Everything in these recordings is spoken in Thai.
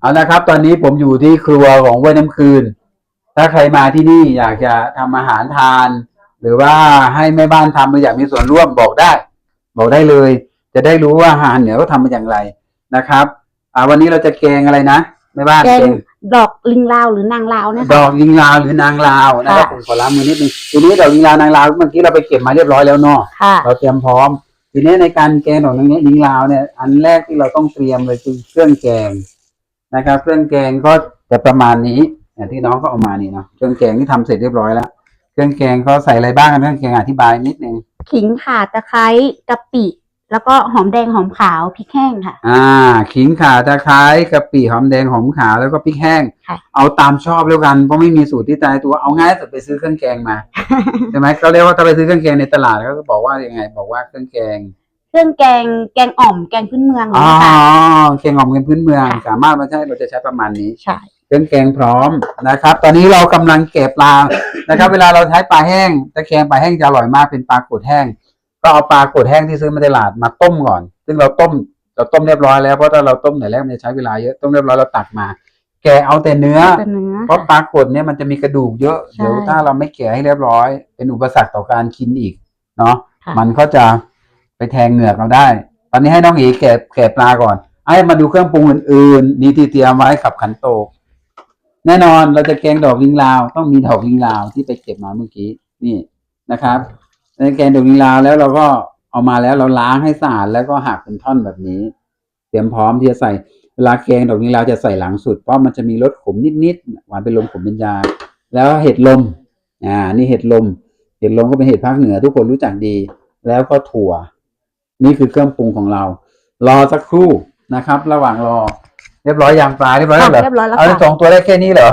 เอานะครับ ตอนนี้ผมอยู่ที่ครัวของห้วยน้ำคืน ถ้าใครมาที่นี่อยากจะทำอาหารทาน หรือว่าให้แม่บ้านทำหรืออยากมีส่วนร่วมบอกได้ บอกได้เลย จะได้รู้ว่าอาหารเหนือเขาทำมาอย่างไรนะครับอ่าวันนี้เราจะแกงอะไรนะแม่บ้านแกแกงงดอกลิงลาวหรือนางลาวเนะดคะอกลิงลาวหรือนางลาวนะครับค่ะผมขอล้างมือนิดนึงทีนี้ดอกลิงลาวนางลาวเมื่อกี้เราไปเก็บมาเรียบร้อยแล้วเนาะค่ะเราเตรียมพร้อม ทีนี้ในการแกงดอกนี้ลิงลาวเนี่ยอันแรกที่เราต้องเตรียมเลยคือเครื่องแกง นะครับ เครื่องแกงก็จะประมาณนี้อย่างที่น้องก็เอามานี่เนาะเครื่องแกงที่ทำเสร็จเรียบร้อยแล้ว เครื่องแกงก็ใส่อะไรบ้างกันเครื่องแกงอธิบายนิดนึงขิงข่าตะไคร้กะปิแล้วก็หอมแดงหอมขาวพริกแห้งค่ะ อ่า ขิงข่าตะไคร้กะปิหอมแดงหอมขาวแล้วก็พริกแห้งค่ะเอาตามชอบแล้วกันเพราะไม่มีสูตรที่ตายตัวเอาง่ายสุดไปซื้อเครื่องแกงมาใช่ไหมเขาเรียกว่าถ้าไปซื้อเครื่องแกงในตลาดเขาก็บอกว่ายังไง บอกว่าเครื่องแกง เครื่องแกงแกงอ่อมแกงพื้นเมืองอ๋อนะคะแกงอ่อมกันพื้นเมืองค่ะสามารถมาใช้เราจะใช้ประมาณนี้ ใช่ เครื่องแกงพร้อมนะครับ ตอนนี้เรากำลังเก็บปลานะครับ เวลาเราใช้ปลาแห้งตะแกงปลาแห้งจะอร่อยมากเป็นปลากดแห้ง ก็เอาปลากดแห้งที่ซื้อมาในตลาดมาต้มก่อน ซึ่งเราต้มเราต้มเรียบร้อยแล้วเพราะถ้าเราต้มแต่แรกมันจะใช้เวลาเยอะต้มเรียบร้อยเราตักมา แกะเอาแต่เนื้อ เป็นเนื้อ เพราะปลากดเนี่ยมันจะมีกระดูกเยอะใช่เดี๋ยวถ้าเราไม่แกะให้เรียบร้อย เป็นอุปสรรคต่อการกินอีกเนาะค่ะ มันก็จะ ไปแทงเหงือกเราได้ ตอนนี้ให้น้องเอ๋แกะแกะปลาก่อนให้มาดูเครื่องปรุงอื่นๆนี่ที่เตรียมไว้ขับขันโตก แน่นอนเราจะแกงดอกลิงลาว ต้องมีดอกลิงลาวที่ไปเก็บมาเมื่อกี้นี่นะครับในแกงดอกลิงลาวแล้วเราก็เอามาแล้วเราล้างให้สะอาดแล้วก็หักเป็นท่อนแบบนี้ เตรียมพร้อมที่จะใส่เวลาแกงดอกลิงลาวจะใส่หลังสุดเพราะมันจะมีรสขมนิดๆหวานเป็นลมขมเป็นยาแล้วเห็ดลมอ่านี่เห็ดลม เห็ดลมก็เป็นเห็ดภาคเหนือทุกคนรู้จักดี แล้วก็ถั่ว นี่คือเครื่องปรุงของเรา รอสักครู่นะครับ ระหว่างรอ เรียบร้อยยางปลาเรียบร้อยแล้วเหรอเรียบร้อยแล้วเอาค่ะสองตัวได้แค่นี้เหรอ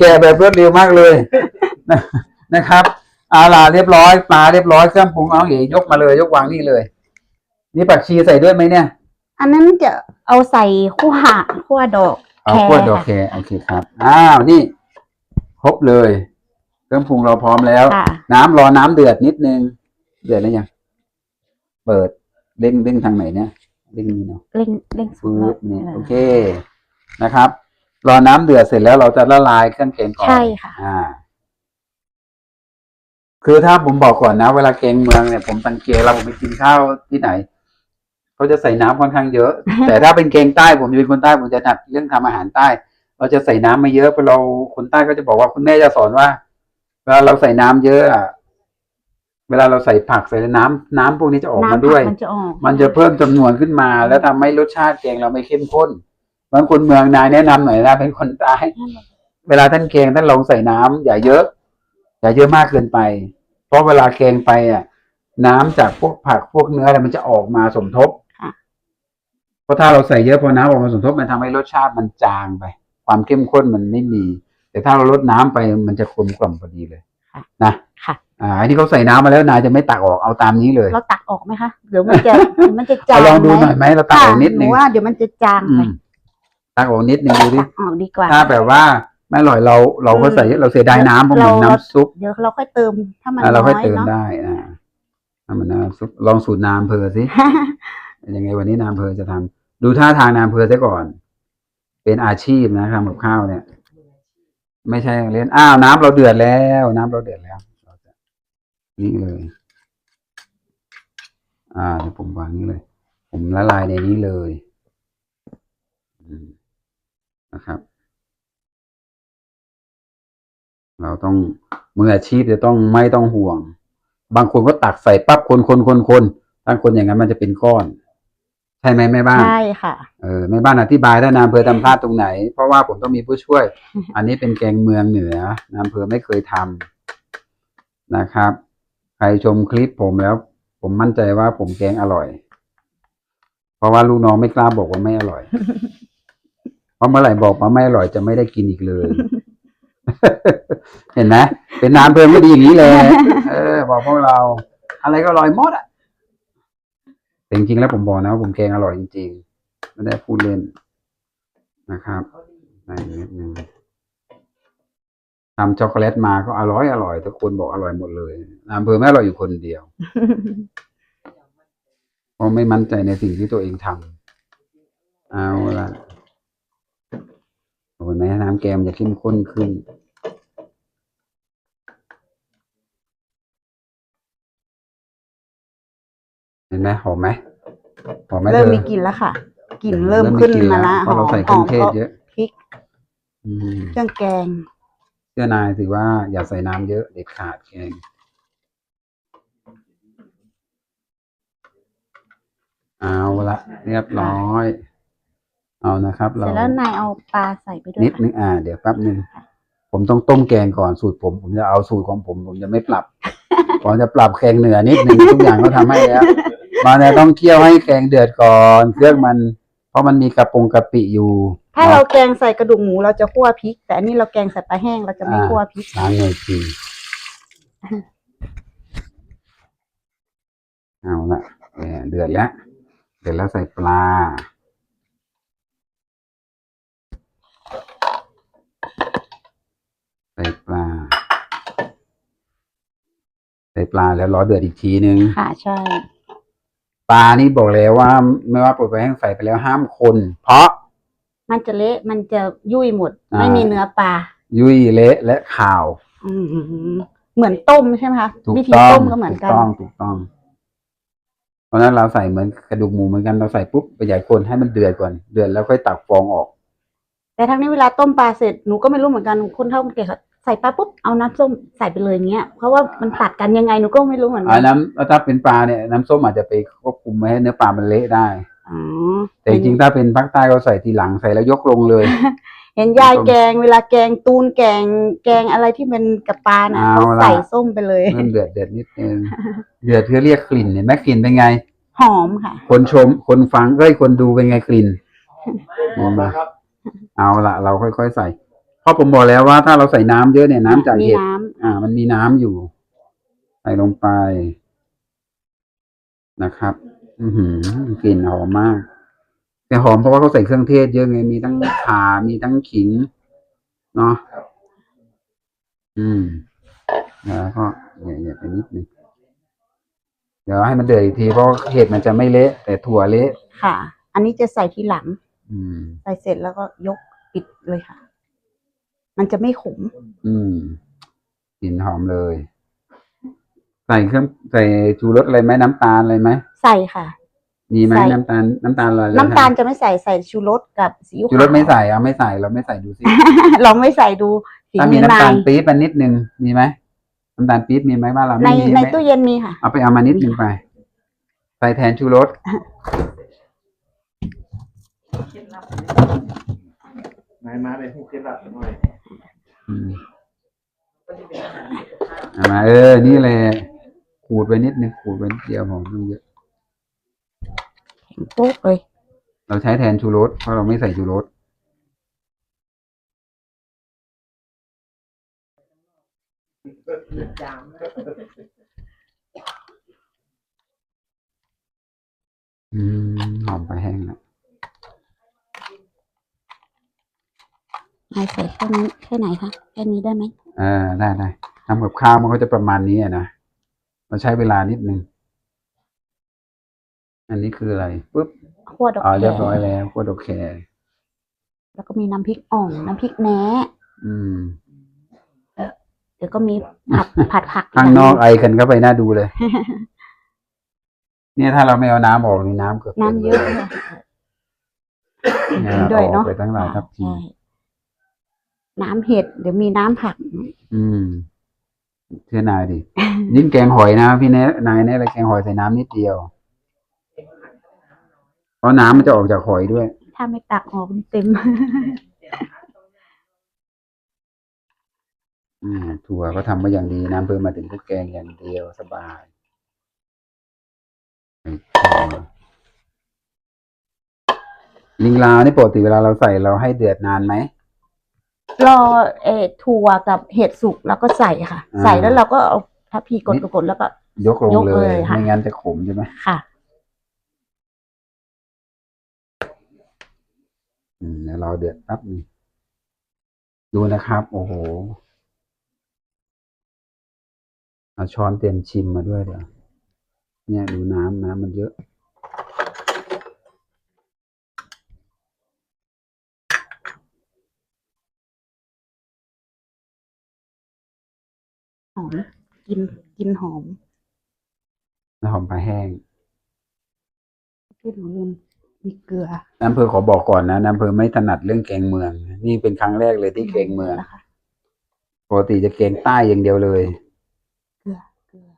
แกะแบบรวดเร็วมากเลยนะนะครับเอาล่ะเรียบร้อยปลาเรียบร้อยเครื่องปรุงเอาเอ๋ยกมาเลยยกวางนี่เลย นี่ผักชีใส่ด้วยไหมเนี่ย อันนั้นจะเอาใส่ขั้วขั้วดอกเอาแคขวดโอค่ะเคโอเคครับอ้าวนี่ครบเลย เครื่องปรุงเราพร้อมแล้ว ค่ะ น้ำรอน้ำเดือดนิดนึง เดือดแล้วยัง เปิดเด้งเด้งทางไหนเนี่ยเด้งนี่เนาะเร่งเร่งสุฟืดดเนี่ยแล้วโอเคนะครับ รอน้ำเดือดเสร็จแล้วเราจะละลายเครื่องแกงก่อนใช่ค่ะอ่า คือถ้าผมบอกก่อนนะ เวลาแกงเมืองเนี่ยผมสังเกตเราผมไปกินข้าวที่ไหนเขาจะใส่น้ำค่อนข้างเยอะ แต่ถ้าเป็นแกงใต้ผมจะเป็นคนใต้ผมจะถนัดเรื่องทำอาหารใต้ เราจะใส่น้ำไม่เยอะเพราะเราคนใต้ก็จะบอกว่าคุณแม่จะสอนว่าเวลาเราใส่น้ำเยอะอะ เวลาเราใส่ผักใส่น้ำน้ำพวกนี้จะออกมาน้ำด้วยผักมันจะออกมันจะเพิ่มจำนวนขึ้นมา แล้วทำให้รสชาติแกงเราไม่เข้มข้นบางคนเมืองนายแนะนำหน่อยนะเป็นคนใต้เวลาท่านแกงท่านลองใส่น้ำอย่าเยอะ อย่าเยอะมากเกินไป เพราะเวลาแกงไปอะ น้ำจากพวกผักพวกเนื้ออะไรมันจะออกมาสมทบค่ะเพราะถ้าเราใส่เยอะพอน้ำออกมาสมทบมันทำให้รสชาติมันจางไป ความเข้มข้นมันไม่มี แต่ถ้าเราลดน้ำไปมันจะกลมกล่อมพอดีเลยนะค่ะ อ่าอันนี้เขาใส่น้ำมาแล้วนายจะไม่ตักออกเอาตามนี้เลย เราตักออกไหมคะเดี๋ยวมันจะเดี๋ยวมันจะจางเอาลองดูหน่อยไหมเราตักออกนิดค่ะหนึนูงว่าเดี๋ยวมันจะจางอืไปมตักออกนิดนึงดูดิ ตักออกดีกว่า ถ้าแบบว่าไม่อร่อยเราเราก็ใส่เราเสียดายน้ำเพราะเหมือนเรา น้ำซุปเดี๋ยวเราค่อยเติมถ้ามันอะน้เราค่อยอยเติมเนาะ ได้อ่าถ้ามันน้ำซุปลองสูตรน้ำเพอสิยังไงวันนี้น้ำเพอจะทำดูท่าทางน้ำเพอซะก่อน เป็นอาชีพนะทำกับข้าวเนี่ย ไม่ใช่เล่นอ้าวน้ำเราเดือดแล้ว น้ำเราเดือดแล้วเราจะ นี่เลย อ่าเดี๋ยวผมวางนี้เลย ผมละลายในนี้เลยอืมนะครับ เราต้องมืออาชีพจะต้องไม่ต้องห่วง บางคนก็ตักใส่ปั๊บคนคนคนคนถ้าคนอย่างนั้นมันจะเป็นก้อน ใช่ไหมแม่บ้านใช่ค่ะเออแม่บ้านอธิบายถ้านายอำเภอทำพลาดตรงไหน เพราะว่าผมต้องมีผู้ช่วย อันนี้เป็นแกงเมืองเหนือนายอำเภอไม่เคยทำนะครับ ใครชมคลิปผมแล้ว ผมมั่นใจว่าผมแกงอร่อย เพราะว่าลูกน้องไม่กล้าบอกว่าไม่อร่อย เพราะเมื่อไหร่บอกว่าไม่อร่อยจะไม่ได้กินอีกเลย เห็นไหมเป็นน้ำเพลินก็ดีอย่างนี้เลยเออ บอกพวกเรา อะไรก็อร่อยหมดอะแต่จริงๆแล้วผมบอกนะว่าผมแกงอร่อยจริงๆไม่ได้พูดเล่นนะครับใส่นิดนึง ทำช็อกโกแลตมาก็อร่อยอร่อยทุกคนบอกอร่อยหมดเลยอำเภอไม่อร่อยอยู่คนเดียวเพราะไม่มั่นใจในสิ่งที่ตัวเองทำเอาละำแกงมันจะเข้มข้นขึ้นเห็นไหมหอมไหมหอมไหมเริ่มธอ มีกลิ่นแล้วค่ะกลิ่นเริ่มขึ้นกลิ่มาละเพราะเราใส่เครื่องเทศหอมเยอะ พริกอืม เครื่องแกง เชื่อนายถือว่าอย่าใส่น้ำเยอะเด็ดขาดแกงเอาละเรียบร้อย เอานะครับเสเราร็จแล้วนายเอาปลาใส่ไปด้วยนิดค่ะนึงอ่า เดี๋ยวแป๊บนึงผมต้องต้มแกงก่อนสูตรผม ผมจะเอาสูตรของผม ผมจะไม่ปรับ ผมจะปรับแกงเหนือนิดนึงทุกอย่างเขาทำให้แล้วมาเนี่ยต้องเคี่ยวให้แกงเดือดก่อน เครื่องมัน เพราะมันมีกระปงกะปิอยู่ ถ้าเราแกงใส่กระดูกหมูเราจะคั่วพริก แต่อันนี้เราแกงใส่ปลาแห้งเราจะไม่คั่วพริกล้างมือทีเอาละแหมเดือดแล้วเดือดแล้วใส่ปลาใส่ปลาใส่ปลาแล้วรอเดือดอีกทีนึงค่ะใช่ปลานี่บอกแล้วว่า ไม่ว่าปลดไปแห้งใส่ไปแล้วห้ามคน เพราะ มันจะเละมันจะยุ่ยหมด อ่า ไม่มีเนื้อปลายุ่ยเละและขาว อืมเหมือนต้มใช่ไหมคะถูกวิธีต้องต้มก็เหมือนกันถูกต้องถูกต้อง เพราะฉะนั้นเราใส่เหมือนกระดูกหมูเหมือนกันเราใส่ปุ๊บไปใหญ่คนให้มันเดือดก่อนเดือดแล้วค่อยตักฟองออก แต่ทั้งนี้เวลาต้มปลาเสร็จหนูก็ไม่รู้เหมือนกันคนเท่าคนแก่เขาใส่ปลาปุ๊บเอาน้ำส้มใส่ไปเลยเงี้ยเพราะว่ามันตัดกันยังไงหนูก็ไม่รู้เหมือนกัอ่าน้ำถ้าเป็นปลาเนี่ยน้ำส้มอาจจะไปควบคุมไม่ให้เนื้อปลามันเละได้ อ๋อแต่จริงๆถ้าเป็นภาคใต้เขาใส่ทีหลังใส่แล้วยกลงเลย เห็นยายแกงเวลาแกงตูนแกง แกงอะไรที่เป็นกับปลาน่ะเอาเขาล่ะ ใส่ส้มไปเลย เริ่มเดือดเดือดนิดนึงเดือดเพื่อเรียกกลิ่นเห็นไหมกลิ่นเป็นไง หอมค่ะ คนชมคนฟังเอ้ยคนดูเป็นไงกลิ่นเห็นไหมครับเอาละเราค่อยๆใส่เพราะผมบอกแล้วว่าถ้าเราใส่น้ำเยอะเนี่ยน้ำจากมีเห็ด น้อ่า มันมีน้ำอยู่ ใส่ลงไปนะครับอื อหือกลิ่นหอมมาก แต่หอมเพราะว่าเขาใส่เครื่องเทศเยอะไง มีทั้งข่า มีทั้งขิง เนาะ อืม แล้วก็เหยียบๆไปนิดนึง เดี๋ยวให้มันเดือดอีกทีเพราะเห็ดมันจะไม่เละ แต่ถั่วเละำค่ะ อันนี้จะใส่ทีหลัง อืม ใส่เสร็จแล้วก็ยกปิดเลยค่ะ มันจะไม่ขม อืมกลิ่นหอมเลย ใส่เครื่องใส่ชูรสอะไรไหมน้ำตาลอะไรไหมใส่ค่ะ มีไหมใส่ น้ำตาลน้ำตาลอะไรน้ำตาลจะไม่ใส่ใส่ชูรสกับซีอิ๊วชูรสขาวไม่ใส่เอาไม่ใส่เราไม่ใส่ดูสิ ลองไม่ใส่ดูฝีถ้ามืมีอน้ำนาตาลยปี๊บมันนิดนึงมีไหมน้ำตาลปี๊บมีไหมบ้านเราในไม่มีในใช่ไหมตู้เย็นมีค่ะ เอาไปเอามานิดนึงไป ใส่แทนชูรสนายมาเลยหูเคล็ดลับหน่อย อืมเอามาเออ นี่แหละ ขูดไปนิดนึงขูดไปนิดเดียวหอมต้องเยอะปุ๊บเลย เราใช้แทนชูรสเพราะเราไม่ใส่ชูรสอืมหอมไปแห้งแล้วนายใส่แค่นี้แค่ไหนคะ แค่นี้ได้ไหมเออได้ได้ทำกับข้าวมันก็จะประมาณนี้อะนะ เราใช้เวลานิดนึง อันนี้คืออะไรปุ๊บคั่วดอกอ๋อแคเรียบร้อยแล้วกวดอกแครแล้วก็มีน้ำพริกอ่องน้ำพริกแหนอืม เดี๋ยวก็มีผัดผัดผักข้างนอกไอกันเข้าไปน่าดูเลย เนี่ยถ้าเราไม่เอาน้ำออกนี่น้ำเกือบต็มน้ำเยอะลเลยเนี่ยด้วยเนาะออกไปตั้งหลายทับที ใช่น้ำเห็ดเดี๋ยวมีน้ำผัก อืม เชื่อนายดิ ยิ่งแกงหอยนะพี่เนยนายเนี่ยอะไรแกงหอยใส่น้ำนิดเดียว เพราะน้ำมันจะออกจากหอยด้วย ถ้าไม่ตักออกมันเต็มอืมถั่วก็ทำมาอย่างดีน้ำเพิ่มมาถึงพวกแกงอย่างเดียวสบายใส่ถั่วลิงลาวนี่ปกติเวลาเราใส่เราให้เดือดนานไหม รอเออถั่วกับเห็ดสุกแล้วก็ใส่ค่ะ อ่า ใส่แล้วเราก็เอาทัพพีกดกดๆแล้วก็ ยกลงยกเลเลยยค่ะ ไม่งั้นจะขมใช่ไหมค่ะ อืมเดี๋ยวเราเดือดแป๊บนึงดูนะครับ โอ้โหเอาช้อนเตรียมชิมมาด้วยเดี๋ยวเนี่ยดูน้ำน้ำมันเยอะ มกินกินหอมน้ำหอมปลาแห้งที่หนูลืมมีเกลืออำเภอขอบอกก่อนนะอำเภอไม่ถนัดเรื่องแกงเมือง นี่เป็นครั้งแรกเลยที่แกงเมืองนะคะปกติจะแกงใต้อย่างเดียวเลย เกลือเกลือ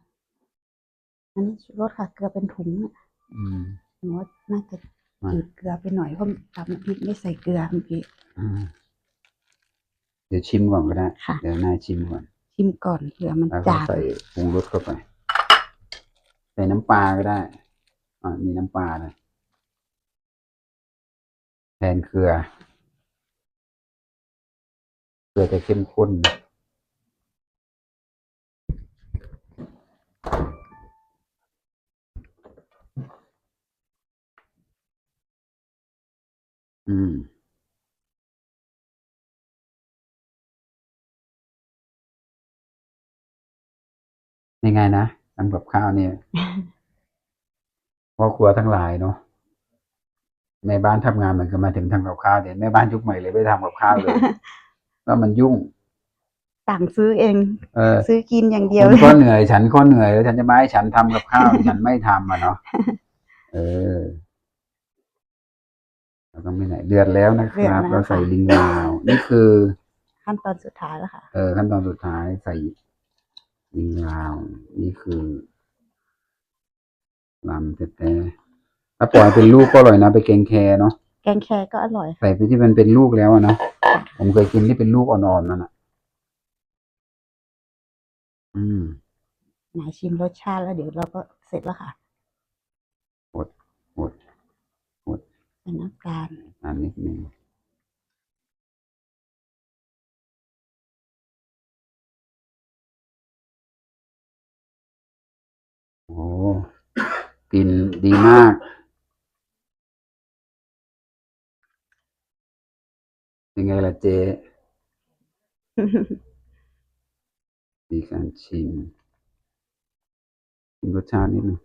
อันนี้ชูรสค่ะ เกลือเป็นถุงเนี่ยอืมหนูว่าน่าจะอ่าจืดเกลือไปหน่อยเพราะตำน้ำพริกไม่ใส่เกลือเมื่อกี้อืมเดี๋ยวชิมก่อนก็ได้ค่ะเดี๋ยวนายชิมก่อน ชิมก่อนเกลือมันแล้วก็จางใส่ปรุงรสเข้าไป ใส่น้ำปลาก็ได้ อ่ามีน้ำปลาเลยแทนเกลือเกลือจะเข้มข้นอืม ยังไงนะทำกับข้าวเนี่ยพ่อครัวทั้งหลายเนาะแม่บ้านทำงานเหมือนกันมาถึงทำกับข้าวเดี๋ยวแม่บ้านยุคใหม่เลยไม่ทำกับข้าวเลยแล้วมันยุ่งสั่งซื้อเองเออซื้อกินอย่างเดียวคุณเลยก็เหนื่อยฉันก็เหนื่อยแล้วฉันจะมาให้ฉันทำกับข้าวฉันไม่ทำอะเนาะเออเราต้องไม่ไหนเดือดแล้วนะครับ เราใส่ลิงลาวนี่คือ ขั้นตอนสุดท้ายแล้วค่ะ เออขั้นตอนสุดท้ายใส่ ลิงลาว นี่คือลำแต่แต่ถ้าปล่อยเป็นลูกก็อร่อยนะไปแกงแคเนาะแกงแครก็อร่อยค่ะใส่ไปที่มันเป็นลูกแล้วอะเนาะผมเคยกินที่เป็นลูกอ่อนๆมันอะอืมไหนชิมรสชาติแล้วเดี๋ยวเราก็เสร็จแล้วค่ะหมดหมดใส่น้ำตาลอันนิดนึง โอ้กลิ่นดีมาก ยังไงล่ะเจ๊มีการชิมชิมรสชาตินิดนึง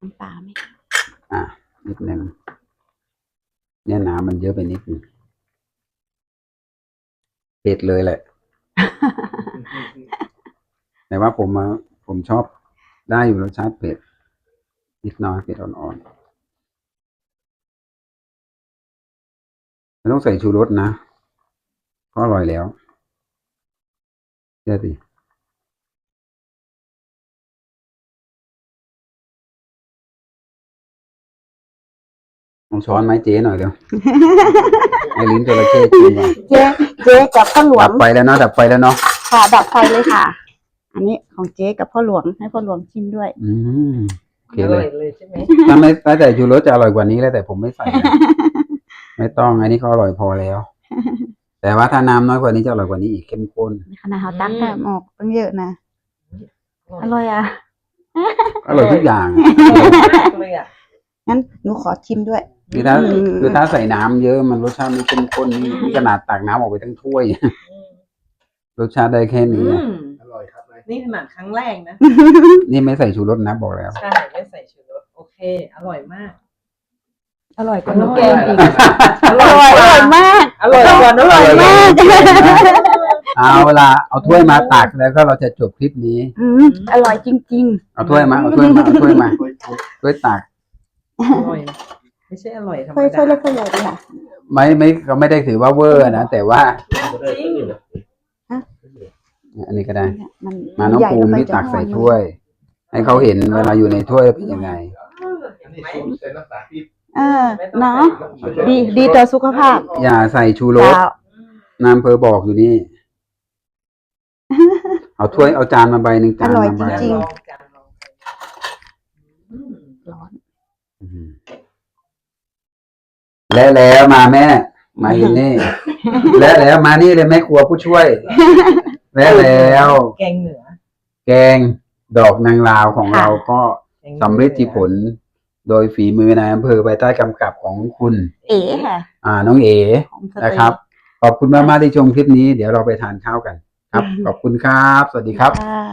น้ำปลาไหมอะนิดนึงเนี่ยน้ำมันเยอะไปนิดนึง เผ็ดเลยแหละ แต่ว่าผมมาผมชอบได้อยู่รสชาติเผ็ดนิดน้อยเผ็ดอ่อนๆไม่ต้องใส่ชูรสนะก็อร่อยแล้วเชื่อสิ ลองช้อนไหมเจ๊หน่อยเดี๋ยวไอ้ลิ้นจระเข้กินก่อนเจ๊เจ๊กับพ่อหลวดังบไฟแล้วเนาะดับไฟแล้วเนาะค่ะดับไฟเลยค่ะ อันนี้ของเจ๊กับพ่อหลวงให้พ่อหลวงชิมด้วย อืมโอเคอเลร่อยยเลยใช่ไหมถ้าไม่ถ้าแต่ชูรสจะอร่อยกว่านี้แล้วแต่ผมไม่ใส่นะไม่ต้องอันนี้ก็อร่อยพอแล้ว แต่ว่าถ้าน้ำน้อยกว่านี้จะอร่อยกว่านี้อีกเข้มข้น ขนาดเขาตักแบบออกตั้งเยอะนะอร่อยอะอร่อยทุกอย่างเลยอะงั้นหนูขอชิมด้วย คือถ้าอืมคือถ้าใส่น้ำเยอะมันรสชาติไม่เข้มข้นนี่นี่ขนาดตักน้ำออกไปทั้งถ้วย รสชาติได้แค่นี้อืมอร่อยครับนายนี่ขนาดครั้งแรกนะ นี่ไม่ใส่ชูรสนะบอกแล้ว ใช่ ไม่ใส่ชูรสโอเค อร่อยมาก อร่อยกว่าน้น้อองงแกแกงงอีอีกกออร่ร่ออยยกอว่าร่อยมาก อร่อยกว่าอร่อยมาก เอาละเอาถ้วยมาตักแล้วก็เราจะจบคลิปนี้ อืมอร่อยจริงเอาถ้วยมาเอาถ้วยมาเอาถ้วยมาถ้วยถ้วยถ้วยตัก อร่อย ไม่ใช่อร่อยธรรมค่อยค่อยดาเล็กค่อยใหญ่เลยค่ะ ไม่ไม่ก็ไม่ได้ถือว่าเวอร์นะแต่ว่า จริงอันนี้ก็ได้มันมาน้องใหญ่ภูมินี่ตักใส่ถ้วย ให้เขาเห็นเวลาอยู่ในถ้วยเป็นยังไง อันนี้สูตรเส้นน้ำตาเออเนาะดีดีต่อสุขภาพอย่าใส่ชูรสจ้า นามเพอบอกอยู่นี่ เอาถ้วยเอาจานมาใบหนึ่งจานอร่อยมาใบจริง ร้อน อื้อนอืม และแล้วมาแม่ มาอยู่นี่ และแล้วมานี่เลยแม่ครัวผู้ช่วย และแล้ว แกงเหนือ แกงดอกนางลาวของเราก็แกงเหนือสำเร็จที่ผล โดยฝีมือนายอำเภอภายใต้กำกับของคุณ เอ๋ค่ะ อ่า น้องเอ๋ของสเตย์นะครับ ขอบคุณมากๆที่ชมคลิปนี้ เดี๋ยวเราไปทานข้าวกัน ครับ ขอบคุณครับ สวัสดีครับค่ะ